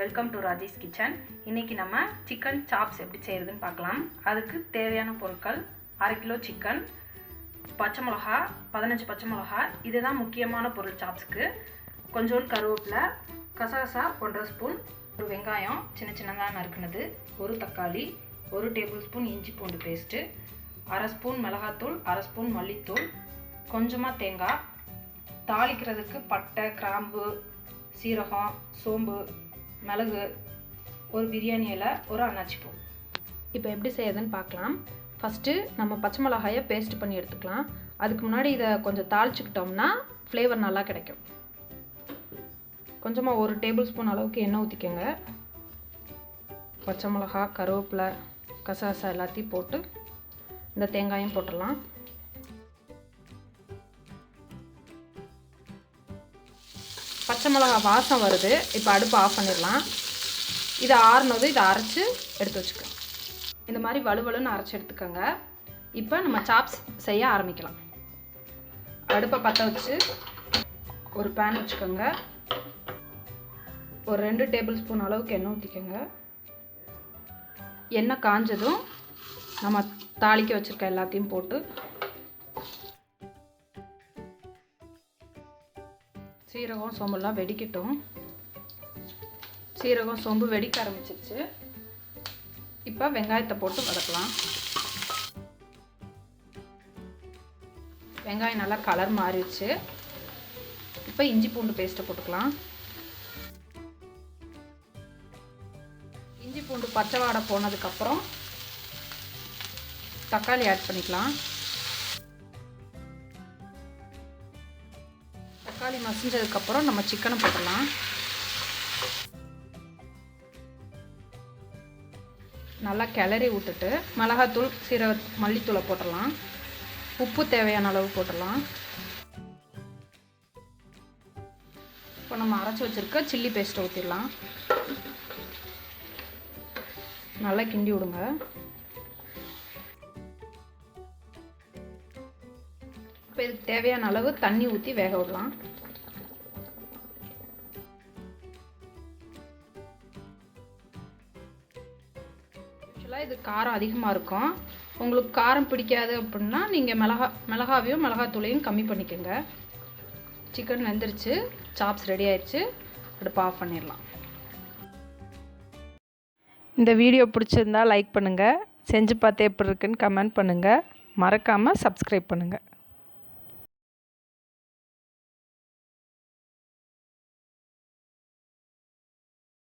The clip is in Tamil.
வெல்கம் டு ராஜேஷ் கிச்சன் இன்றைக்கி நம்ம சிக்கன் சாப்ஸ் எப்படி செய்கிறதுன்னு பார்க்கலாம். அதுக்கு தேவையான பொருட்கள் அரை கிலோ சிக்கன் பச்சை மிளகா பதினஞ்சு பச்சை மிளகா இதுதான் முக்கியமான பொருள் சாப்ஸ்க்கு கொஞ்சோண்டு கருவேப்பிலை கசகசா ஒன்றரை ஸ்பூன் ஒரு வெங்காயம் சின்ன சின்னதாக நறுக்குனது ஒரு தக்காளி ஒரு டேபிள் ஸ்பூன் இஞ்சி பூண்டு பேஸ்ட்டு அரை ஸ்பூன் மிளகாத்தூள் அரை ஸ்பூன் மல்லித்தூள் கொஞ்சமாக தேங்காய் தாளிக்கிறதுக்கு பட்டை கிராம்பு சீரகம் சோம்பு மிளகு ஒரு பிரியாணி இலை ஒரு அன்னாச்சிப்பூ இப்போ எப்படி செய்யறதுன்னு பார்க்கலாம். ஃபஸ்ட்டு நம்ம பச்சை மிளகாயை பேஸ்ட் பண்ணி எடுத்துக்கலாம். அதுக்கு முன்னாடி இதை கொஞ்சம் தாளிச்சுக்கிட்டோம்னா ஃப்ளேவர் நல்லா கிடைக்கும். கொஞ்சமாக ஒரு டேபிள் ஸ்பூன் அளவுக்கு எண்ணெய் ஊற்றிக்கோங்க பச்சை மிளகா கருவேப்பிலை கசகசா எல்லாத்தையும் போட்டு இந்த தேங்காயும் போட்டுடலாம். பச்சை மிளகா வாசம் வருது. இப்போ அடுப்பு ஆஃப் பண்ணிடலாம். இதை ஆறுனது இதை அரைச்சி எடுத்து வச்சுக்கலாம் இந்த மாதிரி வலுவலுன்னு அரைச்சி எடுத்துக்கோங்க. இப்போ நம்ம சாப்ஸ் செய்ய ஆரம்பிக்கலாம். அடுப்பை பற்ற வச்சு ஒரு பேன் வச்சுக்கோங்க. ஒரு ரெண்டு டேபிள் ஸ்பூன் அளவுக்கு எண்ணெய் ஊற்றிக்கோங்க எண்ணெய் காஞ்சதும் நம்ம தாளிக்க வச்சுருக்க எல்லாத்தையும் போட்டு சீரகம் சோம்புலாம் வெடிக்கட்டும். சீரகம் சோம்பு வெடிக்க ஆரம்பிச்சிருச்சு. இப்போ வெங்காயத்தை போட்டு வதக்கலாம். வெங்காயம் நல்லா கலர் மாறிடுச்சு. இப்போ இஞ்சி பூண்டு பேஸ்ட்டை போட்டுக்கலாம். இஞ்சி பூண்டு பச்சை வாடை போனதுக்கப்புறம் தக்காளி ஆட் பண்ணிக்கலாம். தக்காளி மசிஞ்சதுக்கப்புறம் நம்ம சிக்கனை போட்டுடலாம். நல்லா கிளறி விட்டுட்டு மிளகாத்தூள் சீரக மல்லித்தூளை போட்டுடலாம். உப்பு தேவையான அளவு போட்டுடலாம். இப்போ நம்ம அரைச்சி வச்சுருக்க சில்லி பேஸ்ட்டை ஊற்றிடலாம் நல்லா கிண்டி விடுங்க. இப்போ இதுக்கு தேவையான அளவு தண்ணி ஊற்றி வேக விடலாம். ஆக்சுவலாக இது காரம் அதிகமாக இருக்கும். உங்களுக்கு காரம் பிடிக்காது அப்படின்னா நீங்கள் மிளகா மிளகாவையும் மிளகாத்தூளையும் கம்மி பண்ணிக்கோங்க. சிக்கன் வெந்துருச்சு. சாப்ஸ் ரெடி ஆயிடுச்சு அடுப்பு ஆஃப் பண்ணிடலாம். இந்த வீடியோ பிடிச்சிருந்தா லைக் பண்ணுங்கள் செஞ்சு பார்த்து எப்படி இருக்குன்னு கமெண்ட் பண்ணுங்கள் மறக்காமல் சப்ஸ்கிரைப் பண்ணுங்கள்